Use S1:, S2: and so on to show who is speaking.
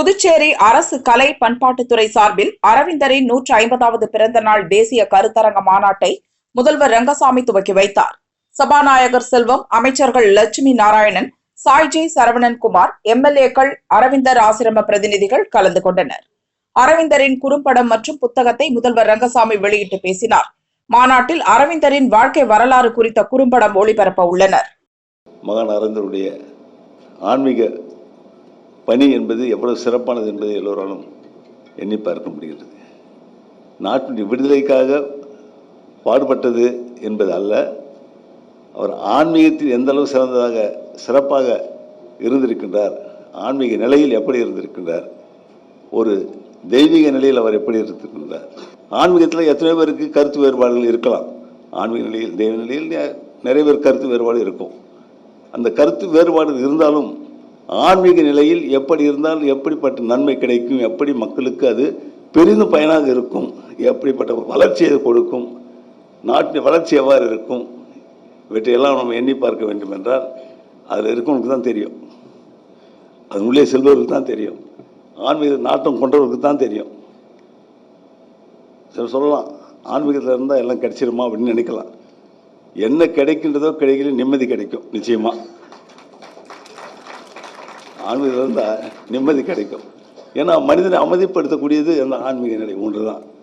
S1: புதுச்சேரி அரசு கலை பண்பாட்டுத்துறை சார்பில் அரவிந்தரின் நூற்று ஐம்பதாவது பிறந்த நாள் தேசிய கருத்தரங்க மாநாட்டை முதல்வர் ரங்கசாமி துவக்கி வைத்தார். சபாநாயகர் செல்வம் அமைச்சர்கள் லட்சுமி நாராயணன் சாய்ஜி சரவணன் குமார் எம்எல்ஏக்கள் அரவிந்தர் ஆசிரம பிரதிநிதிகள் கலந்து கொண்டனர். அரவிந்தரின் குறும்படம் மற்றும் புத்தகத்தை முதல்வர் ரங்கசாமி வெளியிட்டு பேசினார். மாநாட்டில் அரவிந்தரின் வாழ்க்கை வரலாறு குறித்த குறும்படம் ஒளிபரப்ப உள்ளனர்.
S2: மகான் அரவிந்தருடைய ஆன்மீக பணி என்பது எவ்வளவு சிறப்பானது என்பதை எல்லோராலும் எண்ணி பார்க்க முடிகிறது. நாட்டின் விடுதலைக்காக பாடுபட்டது என்பது அல்ல. அவர் ஆன்மீகத்தில் எந்த அளவு சிறந்ததாக சிறப்பாக இருந்திருக்கின்றார் ஆன்மீக நிலையில் எப்படி இருந்திருக்கின்றார் ஒரு தெய்வீக நிலையில் அவர் எப்படி இருந்திருக்கின்றார். ஆன்மீகத்தில் எத்தனை பேருக்கு கருத்து வேறுபாடுகள் இருக்கலாம். ஆன்மீக நிலையில் தெய்வ நிலையில் நிறைய பேர் கருத்து வேறுபாடு இருக்கும். அந்த கருத்து வேறுபாடு இருந்தாலும் ஆன்மீக நிலையில் எப்படி இருந்தால் எப்படிப்பட்ட நன்மை கிடைக்கும் எப்படி மக்களுக்கு அது பெரிதும் பயனாக இருக்கும் எப்படிப்பட்ட ஒரு வளர்ச்சியை கொடுக்கும் நாட்டின் வளர்ச்சி எவ்வாறு இருக்கும் இவற்றையெல்லாம் நம்ம எண்ணி பார்க்க வேண்டும் என்றால் அதில் இருக்கவனுக்கு தான் தெரியும். அது உள்ளே செல்பவர்களுக்கு தான் தெரியும். ஆன்மீக நாட்டம் கொண்டவர்களுக்கு தான் தெரியும். சில சொல்லலாம் ஆன்மீகத்தில் இருந்தால் எல்லாம் கிடைச்சிருமா அப்படின்னு நினைக்கலாம். என்ன கிடைக்கின்றதோ கிடைக்கல நிம்மதி கிடைக்கும் நிச்சயமா. ஆன்மீகம் இருந்தால் நிம்மதி கிடைக்கும். ஏன்னா மனிதனை அமைதிப்படுத்தக்கூடியது அந்த ஆன்மீக நிலை ஒன்று தான்